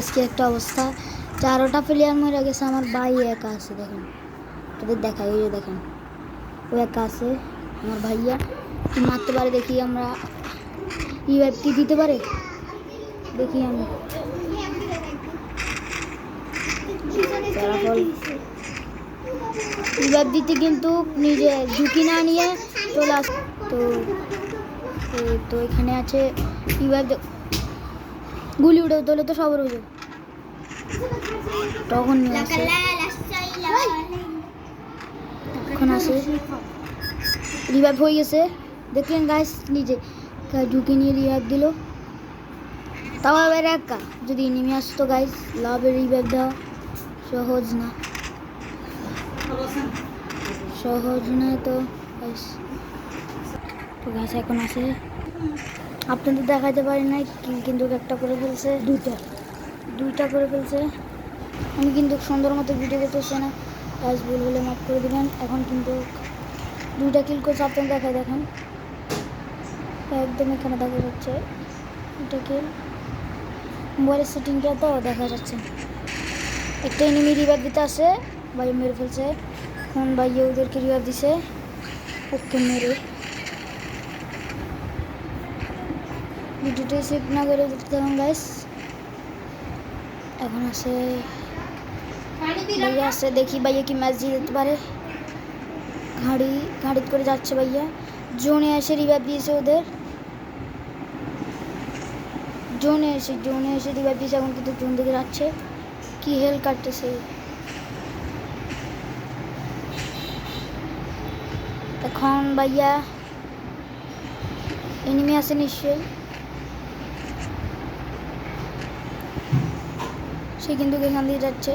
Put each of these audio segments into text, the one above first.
আজকে একটা অবস্থা। চারোটা প্লেয়ার মরে গেছে আমার, ভাই একা আছে, দেখেন। তোদের দেখাই ওই যে দেখেন। ও একা আছে, আমার ভাইয়া। কি মারতে পারে দেখি আমরা। ইউএফ কি দিতে পারে? দেখি আমি ফলাফল। ইউএফ দিতে কিন্তু নিজে ঝুঁকি না নিয়ে চলে আস তো, এই তো এখানে আছে ইউএফ গুলি উঠে তোলে তো সব উড়ে যাবে তখন নিয়ে আসে। রিভাইভ হয়ে গেছে। দেখলেন গাছ নিজে ঢুকে নিয়ে রিভাইভ দিল। তাও এবার একা। যদি নেমে আসতো গাইস লাভের রিভাইভ দেওয়া সহজ না। সহজ না। তো গাছ এখন আসে। আপনাদের দেখাতে পারি না কিল কিন্তু একটা করে ফেলছে। দুইটা। দুইটা করে ফেলছে। আমি কিন্তু সুন্দর মতো ভিডিও দেখতেছি না। গাছ ভুল হলে মাফ করে দিবেন। এখন কিন্তু দুইটা কিল করছে আপনার দেখায় দেখেন। একদম এখানে দেখা যাচ্ছে। দুইটা কিল মোবাইলের সেটিংটা তো দেখা যাচ্ছে। একটা এনিমি রিভার দিতে আসে ভাই মেরে ফেলছে। এখন ভাইয়া ওদেরকে রিভার দিছে। ওকে মেরে। ভিডিওটা সেভ না করে দেখতে হবে গাইস এখন আসে ভাইয়া আসছে দেখি ভাইয়া কি ম্যাচ জিতে দিতে পারে। ঘাড়ি, ঘাড়িত করে যাচ্ছে ভাইয়া। জোনে এসে রিভাইভ দিয়েছে ওদের। জোনে এসে জোনে এসে রিভাইভ দিয়েছে, এখন কিন্তু জোন দিকে যাচ্ছে। কি হেল কাটতেছে। এখন ভাইয়া এনিমি আছে নিশ্চয়ই। সে কিন্তু এখান দিয়ে যাচ্ছে।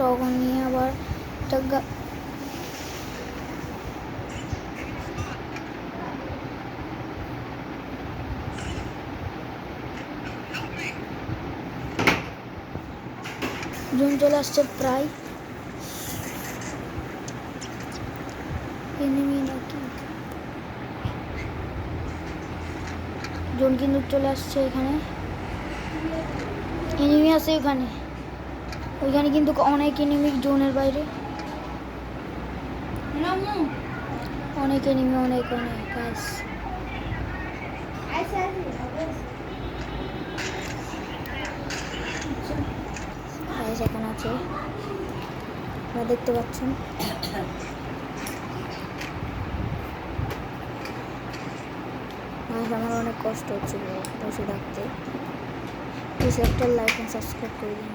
তখন নিয়ে আবার একটা জুন চলে আসছে প্রায়। জোন কিন্তু চলে আসছে এখানে। এনিমি আছে ওখানে ওইখানে কিন্তু অনেক এনিমি জোনের বাইরে। অনেক এনিমি অনেক অনেক গাছ গাছ এখন আছে। আপনারা দেখতে পাচ্ছেন। আমার অনেক কষ্ট হচ্ছিল বসে থাকতে। প্লিজ একটা লাইক অ্যান্ড সাবস্ক্রাইব করে দিন।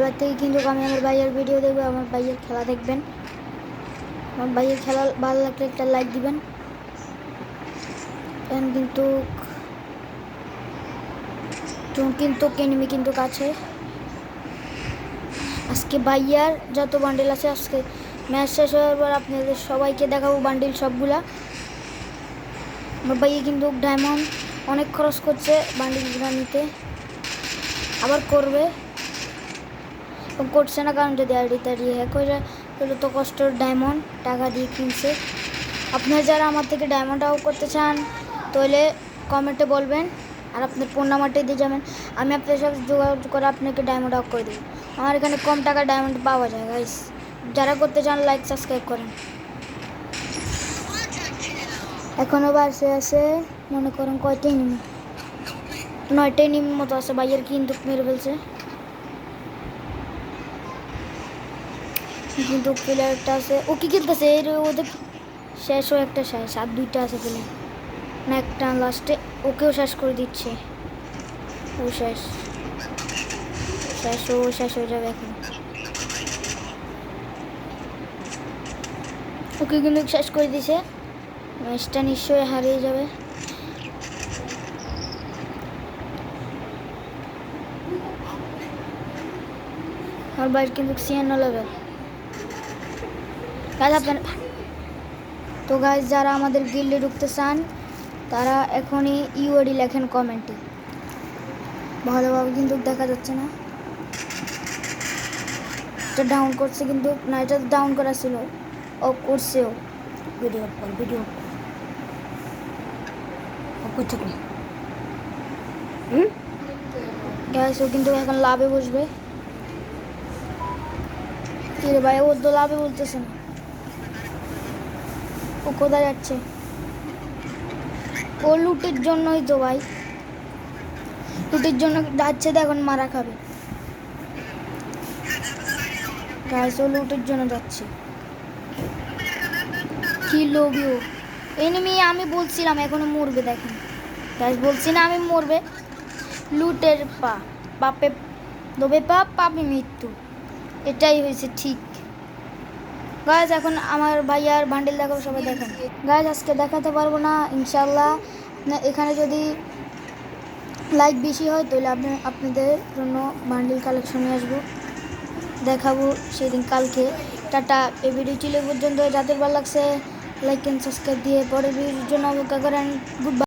এবার থেকে কিন্তু আমি আমার ভাইয়ের ভিডিও দেখব, আমার ভাইয়ের খেলা দেখবেন। আমার ভাইয়ের খেলা ভালো লাগলে একটা লাইক দিবেন। কিন্তু কিন্তু কেনিমি কিন্তু কাছে। আজকে ভাইয়ার যত বান্ডেল আছে, আজকে ম্যাচ শেষ হওয়ার পর আপনাদের সবাইকে দেখাবো বান্ডিল সবগুলা। আমার ভাইয়া কিন্তু ডায়মন্ড অনেক খরচ করছে বান্ডিলগুলো নিতে। আবার করবে। করছে না, কারণ যদি আইডি তাড়ি হ্যাক হয়ে যায়, তাহলে তো কষ্টর ডায়মন্ড টাকা দিয়ে কিনছে। আপনারা যারা আমার থেকে ডায়মন্ড আউট করতে চান, তাহলে কমেন্টে বলবেন, আর আপনার ফোন নাম্বারটাই দিয়ে যাবেন। আমি আপনার সাথে যোগাযোগ করে আপনাকে ডায়মন্ড আউট করে দেবো। আমার এখানে কম টাকা ডায়মন্ড পাওয়া যায় গাইস যারা করতে চান লাইক সাবস্ক্রাইব করেন। এখনও বাসে আছে, মনে করেন কয়টা নিম? নয়টাই নিম মতো আছে, ভাইয়ের কিন্তু মেরে ফেলছে? কিন্তু প্লেয়ারটা আছে। ও কি খেলতেছে? এর ওদের শেষও একটা শেষ, আর দুইটা আছে প্লেয়ার না, একটা লাস্টে ওকেও শেষ করে দিচ্ছে। ও শেষ। শেষ ও শেষ হয়ে যাবে এখন। ওকে কিন্তু শেষ করে দিছে। ম্যাচটা নিশ্চয়ই হারিয়ে যাবে। আমার বাইর কিন্তু ছিয়ান্ন লেভেল। গাছ আপনার তো গাছ যারা আমাদের গিল্ডে ঢুকতে চান তারা এখনই ইউআইডি লেখেন কমেন্টে ভালোভাবে কিন্তু দেখা যাচ্ছে না। এটা ডাউন করছে কিন্তু না এটা ডাউন করা ছিল। ও করছেও ভিডিও কল ভিডিও করছে হুম? গ্যাস ও কিন্তু এখন লাভে বসবে। ভাই ও তো লাভে বলতেছে না। ও কোথায় যাচ্ছে? ও লুটের জন্যই তো ভাই। লুটের জন্য যাচ্ছে তো এখন মারা খাবে। গ্যাস ও লুটের জন্য যাচ্ছে। কি লোভী ও। এনিমি আমি বলছিলাম এখনও মরবে দেখেন। গ্যাস বলছি না আমি মরবে। লুটের পা পাপে লোভে পাপ পাপে মৃত্যু। এটাই হয়েছে ঠিক। গাছ এখন আমার ভাইয়ার বান্ডেল দেখাবো, সবাই দেখেন। গাছ আজকে দেখাতে পারব না ইনশাল্লাহ এখানে যদি লাইক বেশি হয়, তাহলে আপনি, আপনাদের জন্য বান্ডেল কালেকশনে আসব। দেখাবো সেদিন কালকে। টাটা, এই ভিডিও ছিল পর্যন্ত যাদের ভালো লাগছে লাইক অ্যান্ড সাবস্ক্রাইব দিয়ে পরের ভিডিওর জন্য অপেক্ষা করেন। গুড